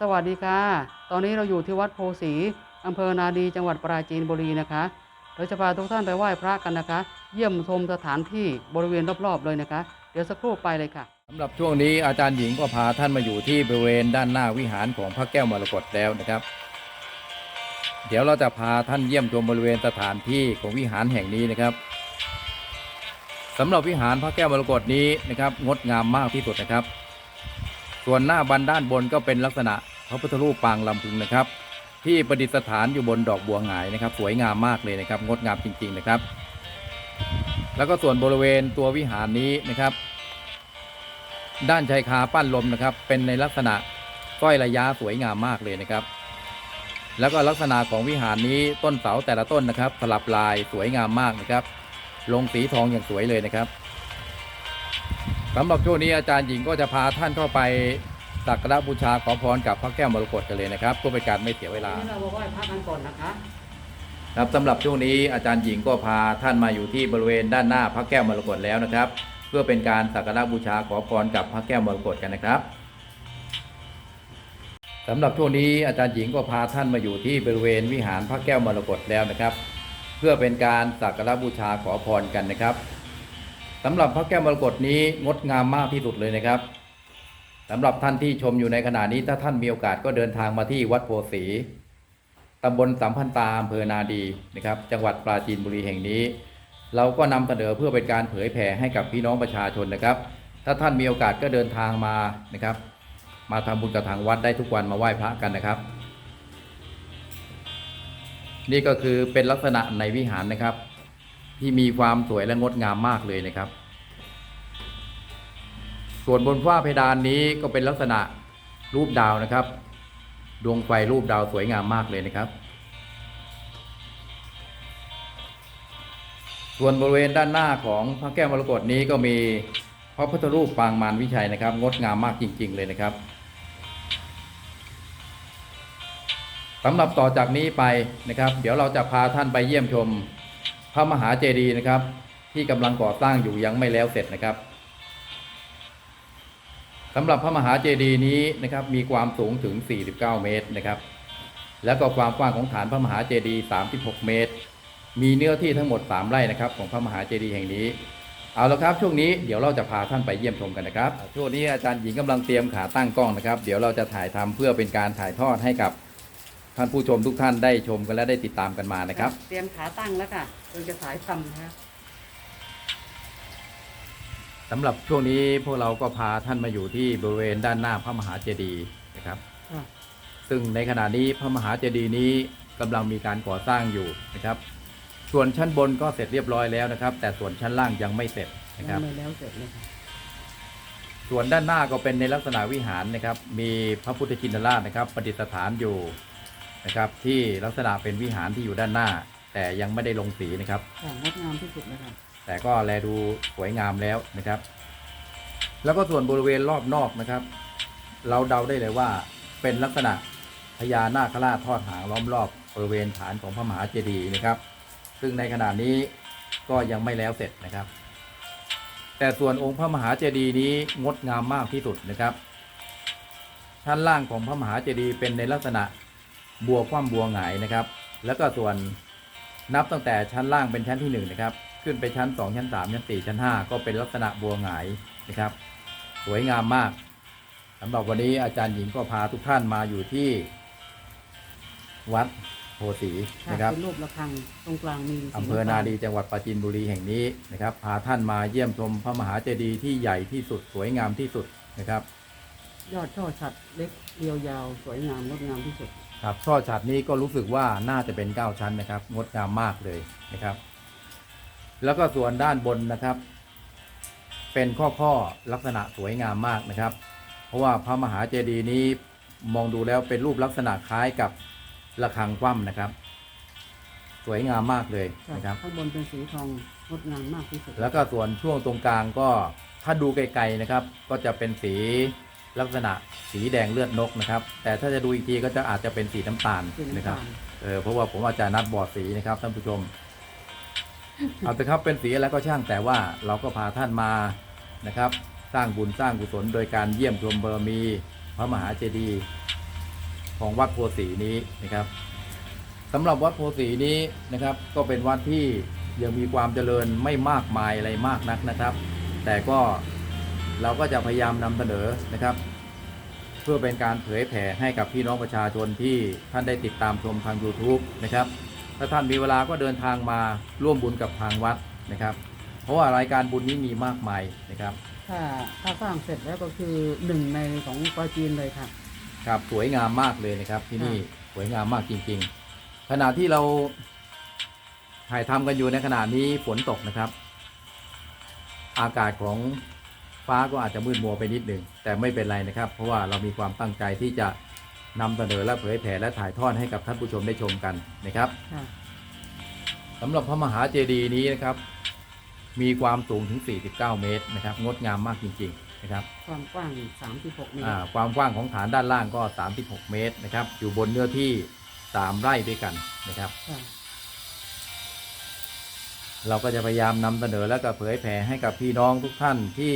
สวัสดีค่ะ ตอนนี้เราอยู่ที่วัดโพสีอำเภอนาดีจังหวัดปราจีนบุรีนะคะเราจะพาทุกท่านไปไหว้พระกันนะคะ เยี่ยมชมสถานที่บริเวณรอบๆเลยนะคะ เดี๋ยวสักครู่ไปเลยค่ะสำหรับช่วงนี้อาจารย์หญิงก็พาท่านมาอยู่ที่บริเวณด้านหน้าวิหารของพระแก้วมรกตแล้วนะครับ เดี๋ยวเราจะพาท่านเยี่ยมชมบริเวณสถานที่ของวิหารแห่งนี้นะครับสำหรับวิหารพระแก้วมรกตนี้นะครับงดงามมากที่สุดนะครับ ส่วนหน้าบันด้านบนก็เป็นลักษณะพระพุทธรูปปางลำพึงนะครับ ที่ประดิษฐานอยู่บนดอกบัวหงายนะครับ สวยงามมากเลยนะครับงดงามจริง ๆนะครับ แล้วก็ส่วนบริเวณตัววิหารนี้นะครับ ด้านชายคาปั้นลมนะครับ เป็นในลักษณะสร้อยระยะสวยงามมากเลยนะครับ แล้วก็ลักษณะของวิหารนี้ต้นเสาแต่ละต้นนะครับ สลับลายสวยงามมากนะครับ ลงสีทองอย่างสวยเลยนะครับ สำหรับช่วงนี้อาจารย์หญิงก็จะพาท่านเข้าไปสักการะบูชาขอพรกับพระแก้วมรกตกันเลยนะครับเพื่อเป็นการไม่เสียเวลาเรามาไหว้พระกันก่อนนะคะ ครับสำหรับช่วงนี้อาจารย์หญิงก็พาท่านมาอยู่ที่บริเวณด้านหน้าพระแก้วมรกตแล้วนะครับ เพื่อเป็นการสักการะบูชาขอพรกับพระแก้วมรกตกันนะครับสำหรับช่วงนี้อาจารย์หญิงก็พาท่านมาอยู่ที่บริเวณวิหารพระแก้วมรกตแล้วนะครับ เพื่อเป็นการสักการะบูชาขอพรกันนะครับ สำหรับพระแก้วมรกตนี้งดงามมากที่สุดเลยนะครับสำหรับท่านที่ชมอยู่ในขณะนี้ถ้าท่านมีโอกาสก็เดินทางมาที่วัดโพสีตำบลสัมพันตาอำเภอนาดีนะครับ จังหวัดปราจีนบุรีแห่งนี้ เราก็นำเสนอเพื่อเป็นการเผยแผ่ให้กับพี่น้องประชาชนนะครับ ถ้าท่านมีโอกาสก็เดินทางมานะครับ มาทำบุญกับทางวัดได้ทุกวันมาไหว้พระกันนะครับ นี่ก็คือเป็นลักษณะในวิหารนะครับ ที่มีความสวยและงดงามมากเลยนะครับ ส่วนบนฝ้าเพดานนี้ก็เป็นลักษณะรูปดาวนะครับ ดวงไฟรูปดาวสวยงามมากเลยนะครับ ส่วนบริเวณด้านหน้าของพระแก้วมรกตนี้ก็มีพระพุทธรูปปางมารวิชัยนะครับ งดงามมากจริง ๆ เลยนะครับสำหรับต่อจากนี้ไปนะครับ เดี๋ยวเราจะพาท่านไปเยี่ยมชม ระมหาเจดีย์นะครับ ที่กำลังก่อสร้างอยู่ยังไม่แล้วเสร็จนะครับสำหรับพระมหาเจดีย์นี้นะครับ มีความสูงถึง 49 เมตรนะครับ แล้วก็ความกว้างของฐานพระมหาเจดีย์ 36 เมตร มีเนื้อที่ทั้งหมด 3 ไร่นะครับ ของพระมหาเจดีย์แห่งนี้เอาละครับช่วงนี้เดี๋ยวเราจะพาท่านไปเยี่ยมชมกันนะครับช่วงนี้อาจารย์หญิงกำลังเตรียมขาตั้งกล้องนะครับ เดี๋ยวเราจะถ่ายทำเพื่อเป็นการถ่ายทอดให้กับ ท่านผู้ชมทุกท่านได้ชมกันและได้ติดตามกันมานะครับ เตรียมขาตั้งแล้วค่ะเราจะสายทำนะคะสำหรับช่วงนี้พวกเราก็พาท่านมาอยู่ที่บริเวณด้านหน้าพระมหาเจดีย์นะครับ ค่ะซึ่งในขณะนี้พระมหาเจดีย์นี้กำลังมีการก่อสร้างอยู่นะครับ ส่วนชั้นบนก็เสร็จเรียบร้อยแล้วนะครับ แต่ส่วนชั้นล่างยังไม่เสร็จนะครับยังไม่แล้วเสร็จเลยค่ะส่วนด้านหน้าก็เป็นในลักษณะวิหารนะครับ มีพระพุทธชินราชนะครับประดิษฐานอยู่ นะครับ ที่ลักษณะเป็นวิหารที่อยู่ด้านหน้า แต่ยังไม่ได้ลงสีนะครับ ค่ะงดงามที่สุดเลยค่ะแต่ก็แลดูสวยงามแล้วนะครับ แล้วก็ส่วนบริเวณรอบนอกนะครับ เราเดาได้เลยว่าเป็นลักษณะพญานาคราชทอดหางล้อมรอบบริเวณฐานของพระมหาเจดีย์นะครับ ซึ่งในขณะนี้ก็ยังไม่แล้วเสร็จนะครับ แต่ส่วนองค์พระมหาเจดีย์นี้งดงามมากที่สุดนะครับชั้นล่างของพระมหาเจดีย์เป็นในลักษณะ บัวคว่ำบัวหงายนะครับ แล้วก็ส่วนนับตั้งแต่ชั้นล่างเป็นชั้นที่หนึ่งนะครับ ขึ้นไปชั้น 2 ชั้น 3 ชั้น 4 ชั้น 5 ก็เป็นลักษณะบัวหงายนะครับ สวยงามมากสำหรับวันนี้อาจารย์หญิงก็พาทุกท่านมาอยู่ที่วัดโพสีค่ะนะครับเป็นรูประฆังตรงกลางมีสีอำเภอนาดีจังหวัดปราจีนบุรีแห่งนี้นะครับ พาท่านมาเยี่ยมชมพระมหาเจดีย์ที่ใหญ่ที่สุดสวยงามที่สุดนะครับ ยอดช่อฉัดเล็กเรียวยาวสวยงามงดงามที่สุด ครับช่อฉัดนี้ก็รู้สึกว่าน่าจะเป็น 9 ชั้นนะครับ งดงามมากเลยนะครับ แล้วก็ส่วนด้านบนนะครับ เป็นข้อข้อๆลักษณะสวยงามมากนะครับ เพราะว่าพระมหาเจดีย์นี้มองดูแล้วเป็นรูปลักษณะคล้ายกับระฆังคว่ำนะครับ สวยงามมากเลยค่ะนะครับข้างบนเป็นสีทองงดงามมากที่สุดแล้วก็ส่วนช่วงตรงกลางก็ถ้าดูไกลๆนะครับ ก็จะเป็นสี ลักษณะสีแดงเลือดนกนะครับ แต่ถ้าจะดูอีกทีก็จะอาจจะเป็นสีน้ำตาลสีนะน้ำครับตาลเออเพราะว่าผมอาจารย์นัดบอดสีนะครับท่านผู้ชม เอาแต่ครับเป็นสีอะไรก็ช่างแต่ว่าเราก็พาท่านมานะครับ สร้างบุญสร้างกุศลโดยการเยี่ยมชมบารมี พระมหาเจดีย์ของวัดโพสีนี้นะครับสำหรับวัดโพสีนี้นะครับ ก็เป็นวัดที่ยังมีความเจริญไม่มากมายอะไรมากนักนะครับ แต่ก็ เราก็จะพยายามนำเสนอนะครับ เพื่อเป็นการเผยแผ่ให้กับพี่น้องประชาชนที่ท่านได้ติดตามชมทาง YouTube นะครับถ้าท่านมีเวลาก็เดินทางมาร่วมบุญกับทางวัดนะครับ เพราะว่ารายการบุญนี้มีมากมายนะครับ ถ้าถ้าสร้างเสร็จแล้วก็คือหนึ่งในของปราจีนเลยค่ะครับสวยงามมากเลยนะครับ ที่นี่สวยงามมากจริง ๆ ขณะที่เราถ่ายทำกันอยู่ในขณะนี้ฝนตกนะครับ อากาศของ ฟ้าก็อาจจะมืดมัวไปนิดหนึ่งแต่ไม่เป็นไรนะครับ เพราะว่าเรามีความตั้งใจที่จะนำเสนอและเผยแผ่และถ่ายทอดให้กับท่านผู้ชมได้ชมกันนะครับค่ะสำหรับพระมหาเจดีย์นี้นะครับ มีความสูงถึง 49 เมตรนะครับ งดงามมากจริงๆนะครับ ความกว้าง36เมตรอ่าความกว้างของฐานด้านล่างก็ 36 เมตรนะครับ อยู่บนเนื้อที่ 3 ไร่ด้วยกันนะครับ ค่ะเราก็จะพยายามนำเสนอและก็เผยแผ่ให้กับพี่น้องทุกท่านที่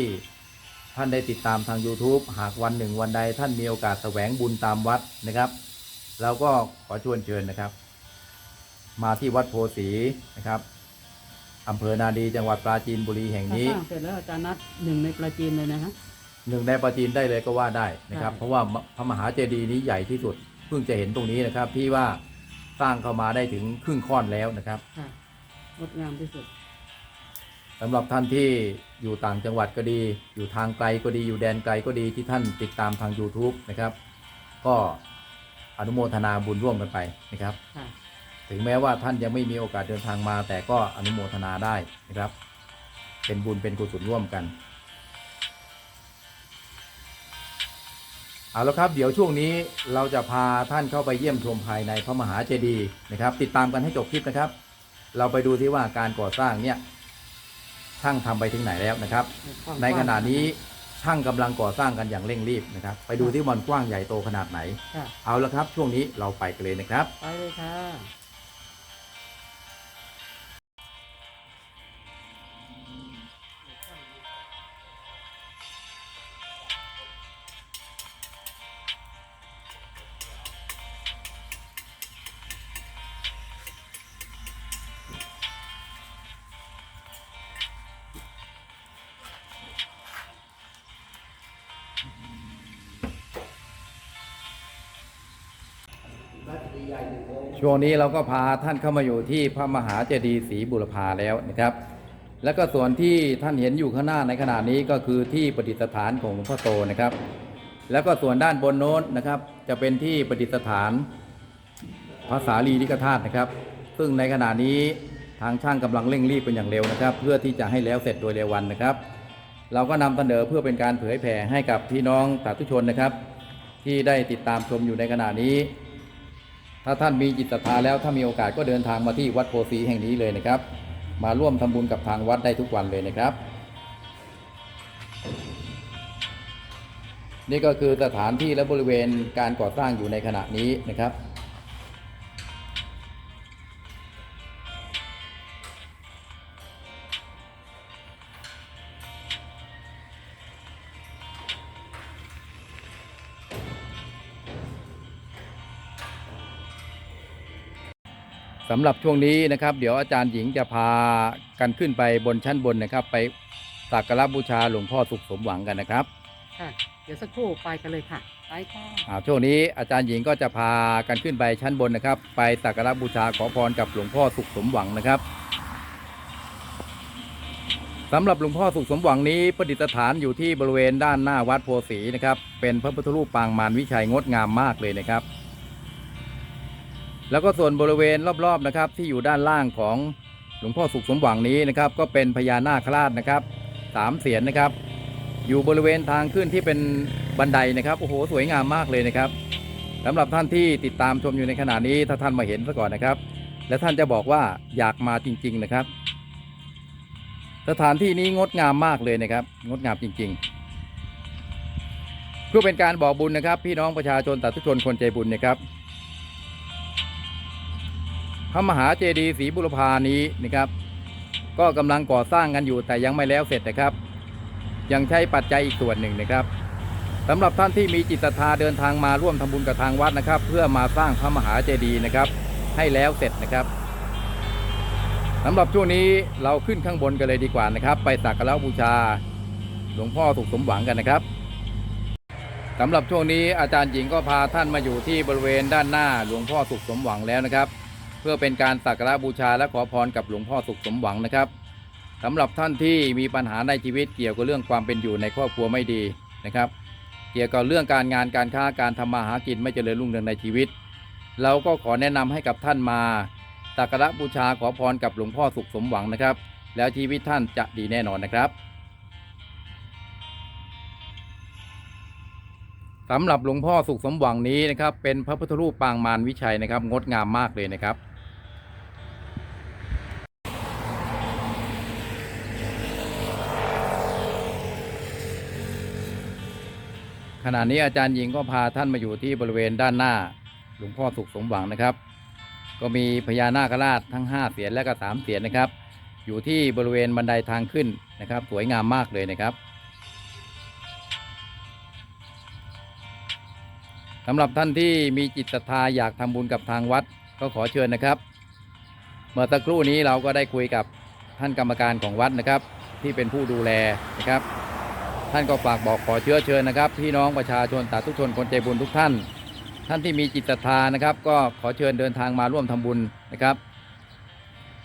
ท่านได้ติดตามทาง YouTube หากวันหนึ่งวันใดท่านมีโอกาสแสวงบุญตามวัดนะครับ เราก็ขอชวนเชิญนะครับ มาที่วัดโพสีนะครับอำเภอนาดีจังหวัดปราจีนบุรีแห่งถ้านี้ สร้างเสร็จแล้วอาจารย์นัดหนึ่งในปราจีนเลยนะฮะ หนึ่งในปราจีนได้เลยก็ว่าได้นะครับ ใช่ เพราะว่าพระมหาเจดีย์นี้ใหญ่ที่สุด เพิ่งจะเห็นตรงนี้นะครับ ที่ว่าสร้างเข้ามาได้ถึงครึ่งค่อนแล้วนะครับ ค่ะงดงามที่สุด สำหรับท่านที่อยู่ต่างจังหวัดก็ดี อยู่ทางไกลก็ดี อยู่แดนไกลก็ดีที่ท่านติดตามทาง YouTube นะครับ ก็อนุโมทนาบุญร่วมกันไปนะครับ ค่ะ ถึงแม้ว่าท่านยังไม่มีโอกาสเดินทางมา แต่ก็อนุโมทนาได้นะครับ เป็นบุญเป็นกุศลร่วมกันเอาละครับ เดี๋ยวช่วงนี้เราจะพาท่านเข้าไปเยี่ยมชมภายในพระมหาเจดีย์นะครับ ติดตามกันให้จบคลิปนะครับ เราไปดูที่ว่าการก่อสร้างเนี่ย ช่างทำไปถึงไหนแล้วนะครับความในกว้างขณะนี้ช่างกำลังก่อสร้างกันอย่างเร่งรีบนะครับ ไปดูที่มันกว้างใหญ่โตขนาดไหนค่ะเอาละครับ ช่วงนี้เราไปกันเลยนะครับ ไปเลยค่ะ ช่วงนี้เราก็พาท่านเข้ามาอยู่ที่พระมหาเจดีย์ศรีบุรพาแล้วนะครับ แล้วก็ส่วนที่ท่านเห็นอยู่ข้างหน้าในขณะนี้ก็คือที่ประดิษฐานของหลวงพ่อโตนะครับ แล้วก็ส่วนด้านบนโน้นนะครับ จะเป็นที่ประดิษฐานพระสารีริกธาตุนะครับ ซึ่งในขณะนี้ทางช่างกำลังเร่งรีบเป็นอย่างเร็วนะครับ เพื่อที่จะให้แล้วเสร็จโดยเร็ววันนะครับ เราก็นำเสนอเพื่อเป็นการเผยแผ่ให้กับพี่น้องสาธุชนนะครับ ที่ได้ติดตามชมอยู่ในขณะนี้ ถ้าท่านมีจิตศรัทธาแล้วถ้ามีโอกาสก็เดินทางมาที่วัดโพสีแห่งนี้เลยนะครับ มาร่วมทำบุญกับทางวัดได้ทุกวันเลยนะครับ นี่ก็คือสถานที่และบริเวณการก่อสร้างอยู่ในขณะนี้นะครับ สำหรับช่วงนี้นะครับ เดี๋ยวอาจารย์หญิงจะพากันขึ้นไปบนชั้นบนนะครับ ไปสักการะบูชาหลวงพ่อสุขสมหวังกันนะครับค่ะเดี๋ยวสักครู่ไปกันเลยค่ะไปค่ะอ่าช่วงนี้อาจารย์หญิงก็จะพากันขึ้นไปชั้นบนนะครับ ไปสักการะบูชาขอพรกับหลวงพ่อสุขสมหวังนะครับสำหรับหลวงพ่อสุขสมหวังนี้ประดิษฐานอยู่ที่บริเวณด้านหน้าวัดโพสีนะครับเป็นพระพุทธรูปปางมารวิชัยงดงามมากเลยนะครับ แล้วก็ส่วนบริเวณรอบๆนะครับ ที่อยู่ด้านล่างของหลวงพ่อสุขสมหวังนี้นะครับ ก็เป็นพญานาคราชนะครับสามเสียนนะครับ อยู่บริเวณทางขึ้นที่เป็นบันไดนะครับโอ้โหสวยงามมากเลยนะครับสำหรับท่านที่ติดตามชมอยู่ในขณะนี้ถ้าท่านมาเห็นซะก่อนนะครับ และท่านจะบอกว่าอยากมาจริง ๆนะครับ สถานที่นี้งดงามมากเลยนะครับ งดงามจริงๆเพื่อเป็นการบอกบุญนะครับ พี่น้องประชาชนสาธุชนคนใจบุญนะครับ พระมหาเจดีย์ศรีบุรพานี้นะครับ ก็กำลังก่อสร้างกันอยู่แต่ยังไม่แล้วเสร็จนะครับ ยังใช้ปัจจัยอีกส่วนหนึ่งนะครับสำหรับท่านที่มีจิตศรัทธาเดินทางมาร่วมทำบุญกับทางวัดนะครับ เพื่อมาสร้างพระมหาเจดีย์นะครับ ให้แล้วเสร็จนะครับสำหรับช่วงนี้เราขึ้นข้างบนกันเลยดีกว่านะครับ ไปสักการะบูชา หลวงพ่อสุขสมหวังกันนะครับสำหรับช่วงนี้อาจารย์หญิงก็พาท่านมาอยู่ที่บริเวณด้านหน้าหลวงพ่อสุขสมหวังแล้วนะครับ เพื่อเป็นการสักการะบูชาและขอพรกับหลวงพ่อสุขสมหวังนะครับสำหรับท่านที่มีปัญหาในชีวิตเกี่ยวกับเรื่องความเป็นอยู่ในครอบครัวไม่ดีนะครับ เกี่ยวกับเรื่องการงานการค้าการทำมาหากินไม่เจริญรุ่งเรืองในชีวิต เราก็ขอแนะนำให้กับท่านมาสักการะบูชาขอพรกับหลวงพ่อสุขสมหวังนะครับ แล้วชีวิตท่านจะดีแน่นอนนะครับสำหรับหลวงพ่อสุขสมหวังนี้นะครับเป็นพระพุทธรูปปางมารวิชัยนะครับ งดงามมากเลยนะครับ ขณะนี้อาจารย์หญิงก็พาท่านมาอยู่ที่บริเวณด้านหน้าหลวงพ่อสุขสมหวังนะครับ ก็มีพญานาคราชทั้ง 5 เสียนและก็3เสียนนะครับ อยู่ที่บริเวณบันไดทางขึ้นนะครับ สวยงามมากเลยนะครับสำหรับท่านที่มีจิตศรัทธาอยากทำบุญกับทางวัดก็ขอเชิญนะครับ เมื่อสักครู่นี้เราก็ได้คุยกับท่านกรรมการของวัดนะครับ ที่เป็นผู้ดูแลนะครับ ท่านก็ฝากบอกขอเชื้อเชิญนะครับพี่น้องประชาชนสาธุชนคนใจบุญทุกท่าน ท่านที่มีจิตศรัทธานะครับ ก็ขอเชิญเดินทางมาร่วมทำบุญนะครับ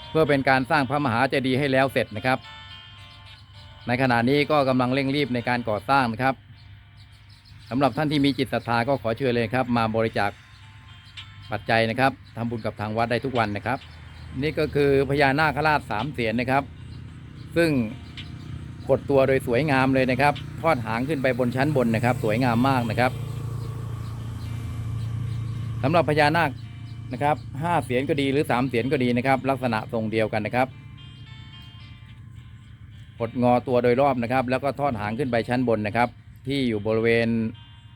เพื่อเป็นการสร้างพระมหาเจดีย์ให้แล้วเสร็จนะครับ ในขณะนี้ก็กำลังเร่งรีบในการก่อสร้างนะครับสำหรับท่านที่มีจิตศรัทธาก็ขอเชิญเลยครับ มาบริจาคปัจจัยนะครับทำบุญกับทางวัดได้ทุกวันนะครับ นี่ก็คือพญานาคราชสามเสียนนะครับ ซึ่ง กดตัวโดยสวยงามเลยนะครับ ทอดหางขึ้นไปบนชั้นบนนะครับ สวยงามมากนะครับสำหรับพญานาคนะครับห้าเสียนก็ดีหรือสามเสียนก็ดีนะครับ ลักษณะทรงเดียวกันนะครับกดงอตัวโดยรอบนะครับ แล้วก็ทอดหางขึ้นไปชั้นบนนะครับ ที่อยู่บริเวณ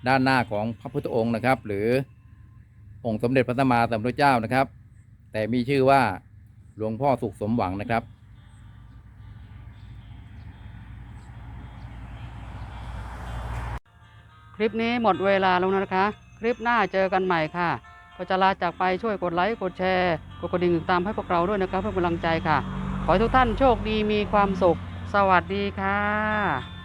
ด้านหน้าของพระพุทธองค์นะครับ หรือองค์สมเด็จพระสัมมาสัมพุทธเจ้านะครับ แต่มีชื่อว่าหลวงพ่อสุขสมหวังนะครับ ลิปนี้หมดเวลาแล้วนะคะ คลิปหน้าเจอกันใหม่ค่ะก็จะลาจากไปช่วยกดไลค์กดแชร์กดกระดิ่งตามให้พวกเราด้วยนะครับเพื่อเป็นกำลังใจค่ะ ขอให้ทุกท่านโชคดีมีความสุข สวัสดีค่ะ